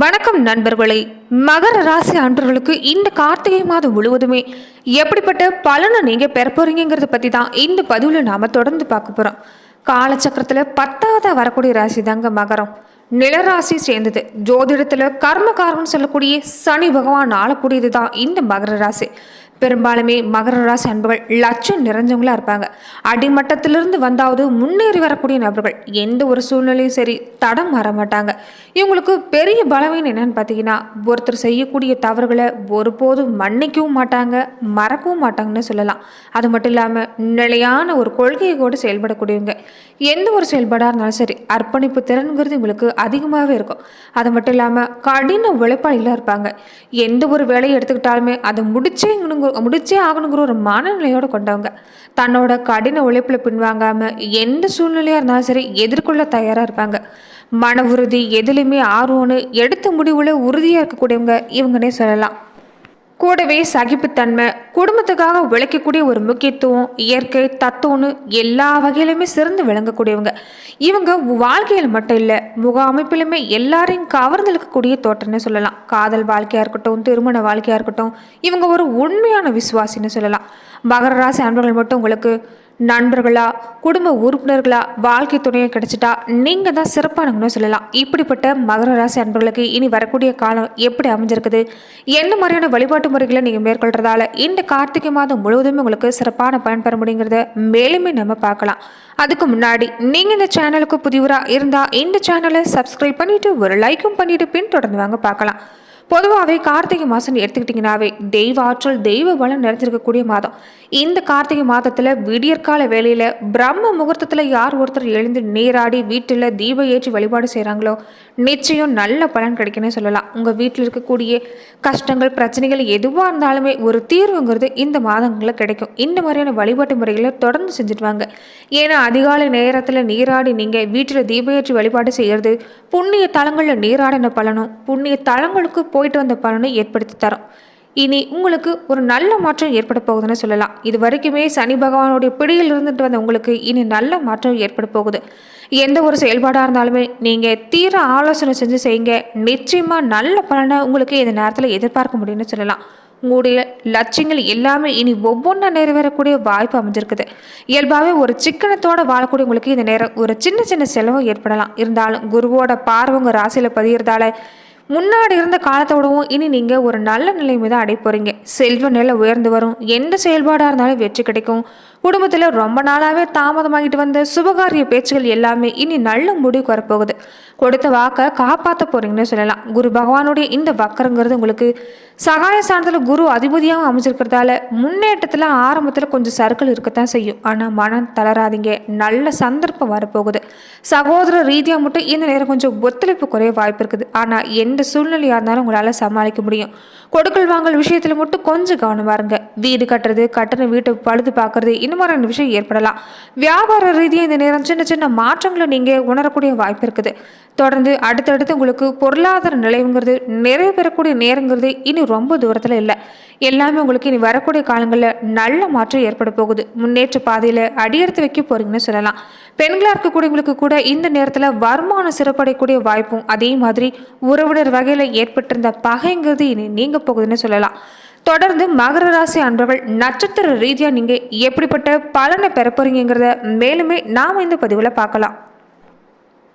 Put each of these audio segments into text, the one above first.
வணக்கம் நண்பர்களே. மகர ராசி அன்பர்களுக்கு இந்த கார்த்திகை மாதம் முழுவதுமே எப்படிப்பட்ட பலனை நீங்கள் பெற போறீங்கிறத பற்றி தான் இந்த பதிவில் நாம் தொடர்ந்து பார்க்க போகிறோம் காலச்சக்கரத்தில் பத்தாவது வரக்கூடிய ராசி தாங்க மகரம். நிலராசி சேர்ந்தது. ஜோதிடத்தில் கர்மகாரம்னு சொல்லக்கூடிய சனி பகவான் ஆளக்கூடியது தான் இந்த மகர ராசி. பெரும்பாலுமே மகர ராசி அன்புகள் லட்சம் நிறைஞ்சவங்களா இருப்பாங்க. அடிமட்டத்திலிருந்து வந்தாவது முன்னேறி வரக்கூடிய நபர்கள் எந்த ஒரு சூழ்நிலையும் சரி தடம் மாற மாட்டாங்க. இவங்களுக்கு பெரிய பலவீனம் என்னன்னு பார்த்தீங்கன்னா ஒருத்தர் செய்யக்கூடிய தவறுகளை ஒருபோதும் மன்னிக்கவும் மாட்டாங்க மறக்கவும் மாட்டாங்கன்னு சொல்லலாம். அது மட்டும் இல்லாமல் நிலையான ஒரு கொள்கையை கூட செயல்படக்கூடியவங்க. எந்த ஒரு செயல்பாடாக இருந்தாலும் சரி அர்ப்பணிப்பு திறன்கிறது இவங்களுக்கு அதிகமாகவே இருக்கும். அது மட்டும் இல்லாமல் கடின உழைப்பாளிகளாக இருப்பாங்க. எந்த ஒரு வேலையை எடுத்துக்கிட்டாலுமே அதை முடிச்சே முடிச்சே ஆகணுங்கிற ஒரு மனநிலையோடு கொண்டவங்க. தன்னோட கடின உழைப்பில் பின்வாங்காமல் எந்த சூழ்நிலையாக இருந்தாலும் சரி எதிர்கொள்ள தயாராக இருப்பாங்க. மன உறுதி எதுலையுமே ஆர்வம்னு எடுத்த முடிவில் உறுதியாக இருக்கக்கூடியவங்க இவங்கன்னே சொல்லலாம். கூடவே சகிப்புத்தன்மை குடும்பத்துக்காக உழைக்கக்கூடிய ஒரு முக்கியத்துவம் இயற்கை தத்துவம்னு எல்லா வகையிலுமே சிறந்து விளங்கக்கூடியவங்க. இவங்க வாழ்க்கையில் மட்டும் இல்லை முக அமைப்பிலுமே எல்லாரையும் கவர்ந்து இழுக்கக்கூடிய தோற்றம்னு சொல்லலாம். காதல் வாழ்க்கையாக இருக்கட்டும் திருமண வாழ்க்கையாக இருக்கட்டும் இவங்க ஒரு உண்மையான விசுவாசின்னு சொல்லலாம். மகர ராசி அன்பர்கள் மட்டும் உங்களுக்கு நண்பர்களா குடும்ப உறுப்பினர்களா வாழ்க்கை துணையை கிடைச்சிட்டா நீங்கள் தான் சிறப்பானவங்கன்னு சொல்லலாம். இப்படிப்பட்ட மகர ராசி அன்பர்களுக்கு இனி வரக்கூடிய காலம் எப்படி அமைஞ்சிருக்குது? எந்த மாதிரியான வழிபாட்டு முறைகளை நீங்கள் மேற்கொள்றதால இந்த கார்த்திகை மாதம் முழுவதுமே உங்களுக்கு சிறப்பான பயன் பெற முடியுங்கிறத மேலுமே நம்ம பார்க்கலாம். அதுக்கு முன்னாடி நீங்கள் இந்த சேனலுக்கு புதியவராக இருந்தால் இந்த சேனலை சப்ஸ்கிரைப் பண்ணிவிட்டு ஒரு லைக்கும் பண்ணிவிட்டு பின் தொடர்ந்து வாங்க பார்க்கலாம். பொதுவாகவே கார்த்திகை மாதம் எடுத்துக்கிட்டிங்கனாவே தெய்வ ஆற்றல் தெய்வ பலம் நிறைஞ்சிருக்கக்கூடிய மாதம். இந்த கார்த்திகை மாதத்தில் விடியற்கால வேலையில் பிரம்ம முகூர்த்தத்தில் யார் ஒருத்தர் எழுந்து நீராடி வீட்டில் தீப ஏற்றி வழிபாடு செய்கிறாங்களோ நிச்சயம் நல்ல பலன் கிடைக்குன்னு சொல்லலாம். உங்கள் வீட்டில் இருக்கக்கூடிய கஷ்டங்கள் பிரச்சனைகள் எதுவாக இருந்தாலுமே ஒரு தீர்வுங்கிறது இந்த மாதங்களில் கிடைக்கும். இந்த மாதிரியான வழிபாட்டு முறைகளை தொடர்ந்து செஞ்சுட்டு வாங்க ஏன்னா அதிகாலை நேரத்தில் நீராடி நீங்கள் வீட்டில் தீப ஏற்றி வழிபாடு செய்கிறது புண்ணிய தலங்களில் நீராடின பலனும் புண்ணிய தலங்களுக்கு போயிட்டு வந்த பலனை ஏற்படுத்தி தரும். இனி உங்களுக்கு ஒரு நல்ல மாற்றம் ஏற்பட போகுதுன்னு சொல்லலாம். இது வரைக்குமே சனி பகவானுடைய பிடியில் இருந்துட்டு வந்த உங்களுக்கு இனி நல்ல மாற்றம் ஏற்பட போகுது. எந்த ஒரு செயல்பாடாக இருந்தாலுமே நீங்கள் தீர ஆலோசனை செஞ்சு செய்யுங்க. நிச்சயமாக நல்ல பலனை உங்களுக்கு இந்த நேரத்தில் எதிர்பார்க்க முடியும்னு சொல்லலாம். உங்களுடைய லட்சியங்கள் எல்லாமே இனி ஒவ்வொன்றா நிறைவேறக்கூடிய வாய்ப்பு அமைஞ்சிருக்குது. இயல்பாகவே ஒரு சிக்கனத்தோடு வாழக்கூடிய உங்களுக்கு இந்த நேரம் ஒரு சின்ன சின்ன செலவும் ஏற்படலாம். இருந்தாலும் குருவோட பார்வங்க ராசியில் பதிகிறதால முன்னாடி இருந்த காலத்தோடவும் இனி நீங்கள் ஒரு நல்ல நிலைமை தான் அடை போகிறீங்க செல்வ நிலை உயர்ந்து வரும். எந்த செயல்பாடாக இருந்தாலும் வெற்றி கிடைக்கும். குடும்பத்தில் ரொம்ப நாளாகவே தாமதமாகிட்டு வந்த சுபகாரிய பேச்சுகள் எல்லாமே இனி நல்ல முடிவுக்கு வரப்போகுது. கொடுத்த வாக்கை காப்பாற்ற போகிறீங்கன்னு சொல்லலாம். குரு பகவானுடைய இந்த வக்கரங்கிறது உங்களுக்கு சகாய ஸ்தானத்தில் குரு அதிபதியாகவும் அமைச்சிருக்கிறதால முன்னேற்றத்தில் ஆரம்பத்தில் கொஞ்சம் சர்க்கிள் இருக்கத்தான் செய்யும். ஆனால் மனம் தளராதீங்க. நல்ல சந்தர்ப்பம் வரப்போகுது. சகோதர ரீதியாக மட்டும் இந்த நேரம் கொஞ்சம் ஒத்துழைப்பு குறைய வாய்ப்பு இருக்குது. ஆனால் எந்த சூழ்நிலையாக இருந்தாலும் உங்களால் சமாளிக்க முடியும். கொடுக்கல் வாங்கல் விஷயத்தில் மட்டும் கொஞ்சம் கவனமாக இருங்க. வீடு கட்டுறது கட்டின வீட்டை பழுது பார்க்குறது இந்த ரெண்டு விஷயம் ஏற்படலாம். வியாபார ரீதியாக இந்த நேரம் சின்ன சின்ன மாற்றங்களை நீங்கள் உணரக்கூடிய வாய்ப்பு இருக்குது. தொடர்ந்து அடுத்தடுத்து உங்களுக்கு பொருளாதார நிலைங்கிறது நிறைய பெறக்கூடிய நேரங்கிறது இனி ரொம்ப தூரத்தில் இல்லை. எல்லாமே உங்களுக்கு இனி வரக்கூடிய காலங்களில் நல்ல மாற்றம் ஏற்பட போகுது. முன்னேற்ற பாதையில் அடியெடுத்து வைக்க போறீங்கன்னு சொல்லலாம். பெண்களாக இருக்கக்கூடியவங்களுக்கு கூட இந்த நேரத்தில் வருமானம் சிறப்படையக்கூடிய வாய்ப்பும் அதே மாதிரி உறவினர் வகையில் ஏற்பட்டிருந்த பகைங்கிறது இனி நீங்க போகுதுன்னு சொல்லலாம். தொடர்ந்து மகர ராசி அன்பர்கள் நட்சத்திர ரீதியாக நீங்கள் எப்படிப்பட்ட பலனை பெற போறீங்கிறத மேலுமே நாம் இந்த பதிவில் பார்க்கலாம்.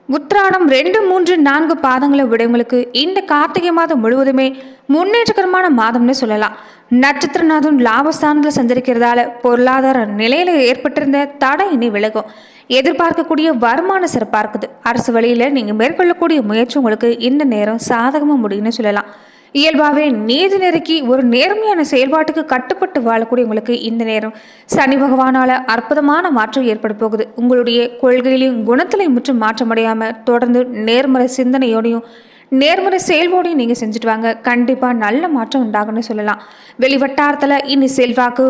உத்ராடம் ரெண்டு மூன்று நான்கு பாதங்களை விடவங்களுக்கு இந்த கார்த்திகை மாதம் முழுவதுமே முன்னேற்றகரமான மாதம்னு சொல்லலாம். நட்சத்திரநாதன் லாபஸ்தானத்தில் சஞ்சரிக்கிறதால பொருளாதார நிலையில் ஏற்பட்டிருந்த தடை இனி விலகும். எதிர்பார்க்கக்கூடிய வருமானம் சிறப்பாக இருக்குது. அரசு வழியில் நீங்கள் மேற்கொள்ளக்கூடிய முயற்சி உங்களுக்கு இந்த நேரம் சாதகமாக முடியும்னு சொல்லலாம். இயல்பாகவே நீதி நெருக்கி ஒரு நேர்மையான செயல்பாட்டுக்கு கட்டுப்பட்டு வாழக்கூடிய உங்களுக்கு இந்த நேரம். சனி பகவானால் அற்புதமான மாற்றம் ஏற்பட போகுது. உங்களுடைய கொள்கையிலையும் குணத்திலையும் முற்றும் மாற்றமடையாமல் தொடர்ந்து நேர்மறை சிந்தனையோடையும் நேர்மறை செயல்போடையும் நீங்கள் செஞ்சுட்டு வாங்க. கண்டிப்பாக நல்ல மாற்றம் உண்டாகும்னு சொல்லலாம். வெளிவட்டாரத்தில் இனி செல்வாக்கு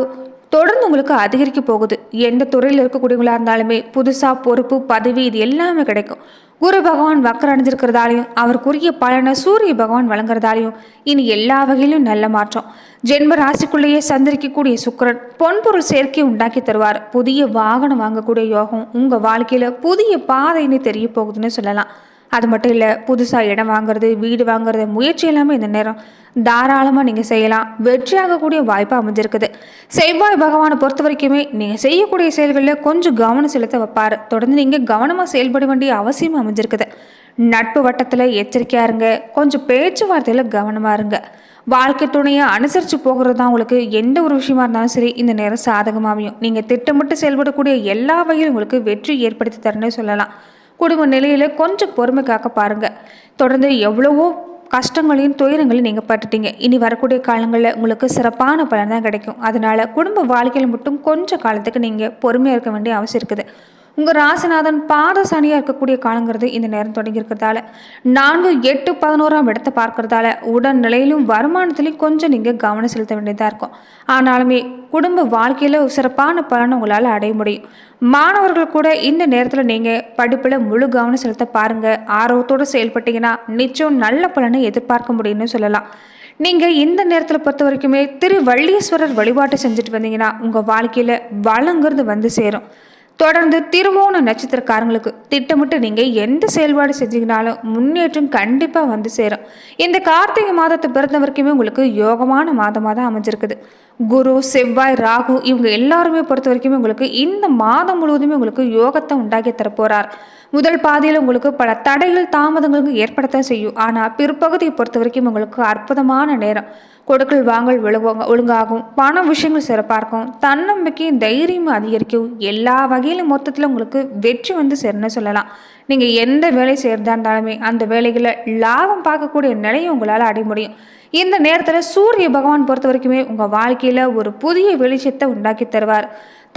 தொடர்ந்து உங்களுக்கு அதிகரிக்க போகுது. எந்த துறையில் இருக்கக்கூடியவங்களாக இருந்தாலுமே புதுசாக பொறுப்பு பதவி இது எல்லாமே கிடைக்கும். குரு பகவான் வக்கர அடைஞ்சிருக்கிறதாலையும் அவருக்குரிய பலனை சூரிய பகவான் வழங்குறதாலையும் இனி எல்லா வகையிலும் நல்ல மாற்றம். ஜென்ம ராசிக்குள்ளேயே சந்திரிக்கக்கூடிய சுக்கரன் பொன்பொருள் சேர்க்கை உண்டாக்கி தருவார். புதிய வாகனம் வாங்கக்கூடிய யோகம் உங்கள் வாழ்க்கையில் புதிய பாதைன்னு தெரிய போகுதுன்னு சொல்லலாம். அது மட்டும் இல்லை புதுசாக இடம் வாங்குறது வீடு வாங்குறது முயற்சி எல்லாமே இந்த நேரம் தாராளமாக நீங்கள் செய்யலாம். வெற்றியாகக்கூடிய வாய்ப்பு அமைஞ்சிருக்குது. செவ்வாய் பகவானை பொறுத்த வரைக்குமே நீங்கள் செய்யக்கூடிய செயல்களில் கொஞ்சம் கவனம் செலுத்த வைப்பார். தொடர்ந்து நீங்கள் கவனமாக செயல்பட வேண்டிய அவசியம் அமைஞ்சிருக்குது. நட்பு வட்டத்தில் எச்சரிக்கையாக இருங்க. கொஞ்சம் பேச்சுவார்த்தையில் கவனமாக இருங்க. வாழ்க்கை துணையை அனுசரித்து போகிறது தான் உங்களுக்கு எந்த ஒரு விஷயமா இருந்தாலும் சரி இந்த நேரம் சாதகமாகவும் நீங்கள் திட்டமிட்டு செயல்படக்கூடிய எல்லா வகையிலும் உங்களுக்கு வெற்றி ஏற்படுத்தி தரேன்னு சொல்லலாம். குடும்ப நிலையில் கொஞ்சம் பொறுமை காக்க பாருங்கள் தொடர்ந்து எவ்வளவோ கஷ்டங்களையும் துயரங்களையும் நீங்கள் பட்டுட்டீங்க. இனி வரக்கூடிய காலங்களில் உங்களுக்கு சிறப்பான பலன் தான் கிடைக்கும். அதனால் குடும்ப வாழ்க்கையில் மட்டும் கொஞ்சம் காலத்துக்கு நீங்கள் பொறுமையாக இருக்க வேண்டிய அவசியம் இருக்குது. உங்கள் ராசிநாதன் பாத சனியாக இருக்கக்கூடிய காலங்கிறது இந்த நேரம் தொடங்கி இருக்கிறதால நான்கு எட்டு பதினோராம் இடத்தை பார்க்கறதால உடல்நிலையிலும் வருமானத்திலையும் கொஞ்சம் நீங்கள் கவனம் செலுத்த வேண்டியதாக இருக்கும். ஆனாலுமே குடும்ப வாழ்க்கையில் சிறப்பான பலனை உங்களால் அடைய முடியும். மாணவர்கள் கூட இந்த நேரத்தில் நீங்கள் படிப்பில் முழு கவனம் செலுத்த பாருங்கள் ஆர்வத்தோடு செயல்பட்டீங்கன்னா நிச்சயம் நல்ல பலனை எதிர்பார்க்க முடியும்னு சொல்லலாம். நீங்கள் இந்த நேரத்தில் பொறுத்த வரைக்குமே திருவள்ளீஸ்வரர் வழிபாட்டை செஞ்சுட்டு வந்தீங்கன்னா உங்கள் வாழ்க்கையில் வளங்கிறது வந்து சேரும். தொடர்ந்து திருவோண நட்சத்திரக்காரங்களுக்கு திட்டமிட்டு நீங்கள் எந்த செயல்பாடு செஞ்சீங்கனாலும் முன்னேற்றம் கண்டிப்பாக வந்து சேரும். இந்த கார்த்திகை மாதத்தை பிறந்த வரைக்குமே உங்களுக்கு யோகமான மாதமாக தான் அமைஞ்சிருக்குது. குரு செவ்வாய் ராகு இவங்க எல்லாருமே பொறுத்த வரைக்குமே உங்களுக்கு இந்த மாதம் முழுவதுமே உங்களுக்கு யோகத்தை உண்டாக்கி தரப்போகிறார் முதல் பாதியில் உங்களுக்கு பல தடைகள் தாமதங்களுக்கு ஏற்படத்தான் செய்யும். ஆனால் பிற்பகுதியை பொறுத்த வரைக்கும் உங்களுக்கு அற்புதமான நேரம். கொடுக்கல் வாங்கல் ஒழுங்காக ஒழுங்காகும். பண விஷயங்கள் சிறப்பாக இருக்கும். தன்னம்பிக்கையும் தைரியமும் அதிகரிக்கும். எல்லா வகையில் மொத்தத்தில் உங்களுக்கு வெற்றி வந்து சேருன்னு சொல்லலாம். நீங்கள் எந்த வேலை செய்கிறதா இருந்தாலுமே அந்த வேலைகளை லாபம் பார்க்கக்கூடிய நிலையை உங்களால் அடைய முடியும். இந்த நேரத்தில் சூரிய பகவான் பொறுத்த வரைக்குமே உங்கள் வாழ்க்கையில் ஒரு புதிய வெளிச்சத்தை உண்டாக்கி தருவார்.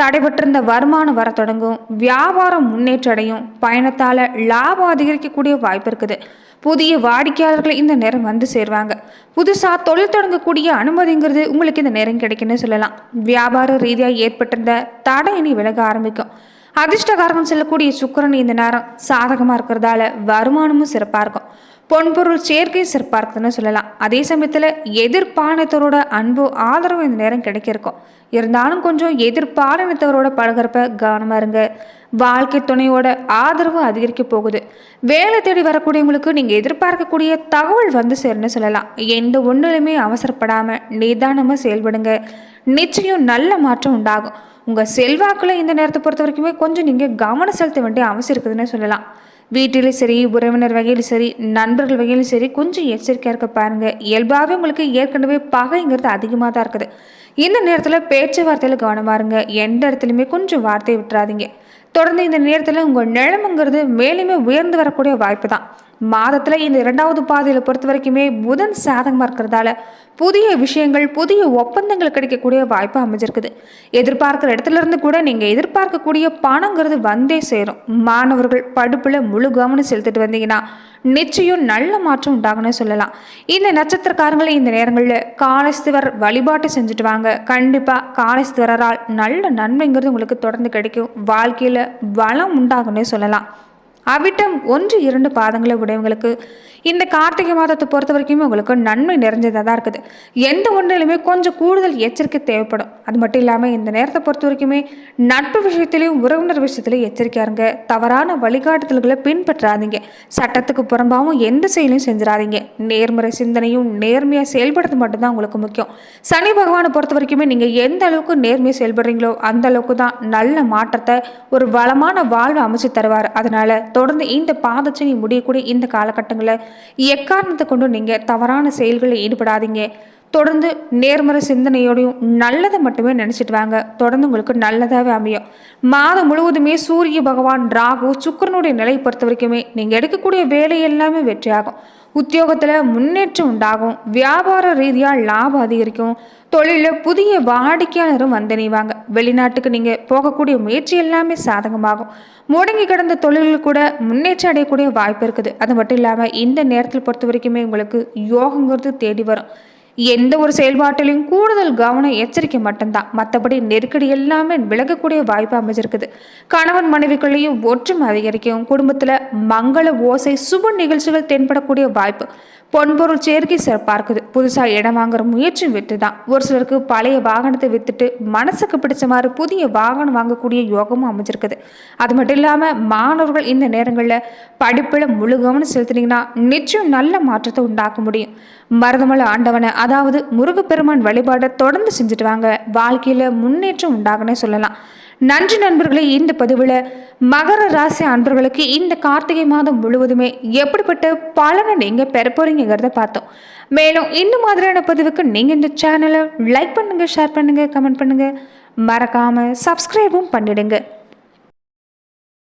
தடைபட்டிருந்த வருமானம் வர தொடங்கும் வியாபாரம் முன்னேற்றம் அடையும் பயணத்தால் லாபம் அதிகரிக்கக்கூடிய வாய்ப்பு இருக்குது. புதிய வாடிக்கையாளர்கள் இந்த நேரம் வந்து சேருவாங்க. புதுசாக தொழில் தொடங்கக்கூடிய அனுமதிங்கிறது உங்களுக்கு இந்த நேரம் கிடைக்குன்னு சொல்லலாம். வியாபார ரீதியாக ஏற்பட்டிருந்த தடை இனி விலக ஆரம்பிக்கும். அதிர்ஷ்டகாரகம் செல்லக்கூடிய சுக்கரன் இந்த நேரம் சாதகமாக இருக்கிறதால வருமானமும் சிறப்பாக இருக்கும். பொன்பொருள் சேர்க்கை சிற்பார்க்குதுன்னு சொல்லலாம். அதே சமயத்தில் எதிர்பாலினத்தவரோட அன்பு ஆதரவு இந்த நேரம் கிடைக்கிருக்கும் இருந்தாலும் கொஞ்சம் எதிர்பாலினத்தவரோட பழகிறப்ப கவனமாக இருங்க. வாழ்க்கை துணையோட ஆதரவு அதிகரிக்க போகுது. வேலை தேடி வரக்கூடியவங்களுக்கு நீங்கள் எதிர்பார்க்கக்கூடிய தகவல் வந்து சேருன்னு சொல்லலாம். எந்த ஒன்றுலையுமே அவசரப்படாமல் நிதானமாக செயல்படுங்க. நிச்சயம் நல்ல மாற்றம் உண்டாகும். உங்கள் செல்வாக்கில் இந்த நேரத்தை பொறுத்த வரைக்குமே கொஞ்சம் நீங்கள் கவனம் செலுத்த வேண்டிய அவசியம் இருக்குதுன்னு சொல்லலாம். வீட்டிலையும் சரி உறவினர் வகையிலும் சரி நண்பர்கள் வகையிலும் சரி கொஞ்சம் எச்சரிக்கையாக இருக்க பாருங்கள் இயல்பாகவே உங்களுக்கு ஏற்கனவே பகைங்கிறது அதிகமாக தான் இருக்குது. இந்த நேரத்தில் பேச்சுவார்த்தையில் கவனமாக இருங்க. எந்த இடத்துலையுமே கொஞ்சம் வார்த்தையை விட்டுறாதீங்க. தொடர்ந்து இந்த நேரத்தில் உங்கள் நிலமுங்கிறது மேலுமே உயர்ந்து வரக்கூடிய வாய்ப்பு தான். மாதத்தில் இந்த இரண்டாவது பாதையில் பொறுத்த வரைக்குமே புதன் சாதகமாக இருக்கிறதால புதிய விஷயங்கள் புதிய ஒப்பந்தங்கள் கிடைக்கக்கூடிய வாய்ப்பு அமைஞ்சிருக்குது. எதிர்பார்க்குற இடத்துல இருந்து கூட நீங்கள் எதிர்பார்க்கக்கூடிய பணங்கிறது வந்தே சேரும். மாணவர்கள் படுப்பில் முழு கவனம் செலுத்திட்டு வந்தீங்கன்னா நிச்சயம் நல்ல மாற்றம் உண்டாகும்னு சொல்லலாம். இந்த நட்சத்திரக்காரங்களை இந்த நேரங்களில் காலஸ்துவர் வழிபாட்டை செஞ்சுட்டு வாங்க. கண்டிப்பாக காலஸ்துவரால் நல்ல நன்மைங்கிறது உங்களுக்கு தொடர்ந்து கிடைக்கும். வாழ்க்கையில் வளம் உண்டாகும்னே சொல்லலாம். அவிட்டம் ஒன்று இரண்டு பாதங்களை உடையவங்களுக்கு. இந்த கார்த்திகை மாதத்தை பொறுத்த வரைக்குமே உங்களுக்கு நன்மை நிறைஞ்சதாக தான் இருக்குது. எந்த ஒன்றிலுமே கொஞ்சம் கூடுதல் எச்சரிக்கை தேவைப்படும். அது மட்டும் இல்லாமல் இந்த நேரத்தை பொறுத்த வரைக்குமே நட்பு விஷயத்திலையும் உறவினர் விஷயத்திலையும் எச்சரிக்கையாக இருங்க தவறான வழிகாட்டுதல்களை பின்பற்றாதீங்க. சட்டத்துக்கு புறம்பாகவும் எந்த செயலையும் செஞ்சிடாதீங்க நேர்மறை சிந்தனையும் நேர்மையாக செயல்படுறது மட்டும்தான் உங்களுக்கு முக்கியம். சனி பகவானை பொறுத்த வரைக்குமே நீங்கள் எந்த அளவுக்கு நேர்மையாக செயல்படுறீங்களோ அந்த அளவுக்கு தான் நல்ல மாற்றத்தை ஒரு வளமான வாழ்வை அமைச்சு தருவார். அதனால் தொடர்ந்து இந்த பாதச்சனி முடியக்கூடிய இந்த காலகட்டங்களில் எக்காரணத்தை கொண்டு நீங்கள் தவறான செயல்களில் ஈடுபடாதீங்க. தொடர்ந்து நேர்மறை சிந்தனையோடையும் நல்லதை மட்டுமே நினச்சிட்டு வாங்க. தொடர்ந்து உங்களுக்கு நல்லதாகவே அமையும். மாதம் முழுவதுமே சூரிய பகவான் ராகு சுக்கரனுடைய நிலையை பொறுத்த வரைக்குமே நீங்கள் எடுக்கக்கூடிய வேலை எல்லாமே வெற்றியாகும். உத்தியோகத்தில் முன்னேற்றம் உண்டாகும். வியாபார ரீதியாக லாபம் அதிகரிக்கும். தொழிலில் புதிய வாடிக்கையாளரும் வந்தணிவாங்க வெளிநாட்டுக்கு நீங்கள் போகக்கூடிய முயற்சி எல்லாமே சாதகமாகும். முடங்கி கிடந்த தொழில்கள் கூட முன்னேற்றம் அடையக்கூடிய வாய்ப்பு இருக்குது. அது மட்டும் இல்லாமல் இந்த நேரத்தில் பொறுத்த வரைக்குமே உங்களுக்கு யோகங்கிறது தேடி வரும். எந்த ஒரு செயல்பாட்டிலையும் கூடுதல் கவனம் எச்சரிக்கை மட்டும்தான். மற்றபடி நெருக்கடி எல்லாமே விலகக்கூடிய வாய்ப்பு அமைஞ்சிருக்குது. கணவன் மனைவிகளையும் ஒற்றுமை அதிகரிக்கும் குடும்பத்தில் மங்கள ஓசை சுப நிகழ்ச்சிகள் தென்படக்கூடிய வாய்ப்பு. பொன்பொருள் சேர்க்கை சிறப்பாக இருக்குது புதுசாக இடம் வாங்குற முயற்சி வெற்றி தான் ஒரு சிலருக்கு பழைய வாகனத்தை விற்றுட்டு மனசுக்கு பிடிச்ச மாதிரி புதிய வாகனம் வாங்கக்கூடிய யோகமும் அமைஞ்சிருக்குது. அது மட்டும் இல்லாமல் மாணவர்கள் இந்த நேரங்களில் படிப்பில் முழு கவனம் செலுத்தினீங்கன்னா நிச்சயம் நல்ல மாற்றத்தை உண்டாக்க முடியும். மருதமலை ஆண்டவனை அதாவது முருகப்பெருமான் வழிபாடை தொடர்ந்து செஞ்சுட்டு வாங்க. வாழ்க்கையில் முன்னேற்றம் உண்டாகனே சொல்லலாம். நன்றி நண்பர்களே இந்த பதிவில் மகர ராசி அன்பர்களுக்கு இந்த கார்த்திகை மாதம் முழுவதுமே எப்படிப்பட்ட பலனை நீங்கள் பெற போறீங்கிறத பார்த்தோம். மேலும் இந்த மாதிரியான பதிவுக்கு நீங்கள் இந்த சேனலை லைக் பண்ணுங்கள் ஷேர் பண்ணுங்கள் கமெண்ட் பண்ணுங்கள் மறக்காமல் சப்ஸ்கிரைபும் பண்ணிடுங்க.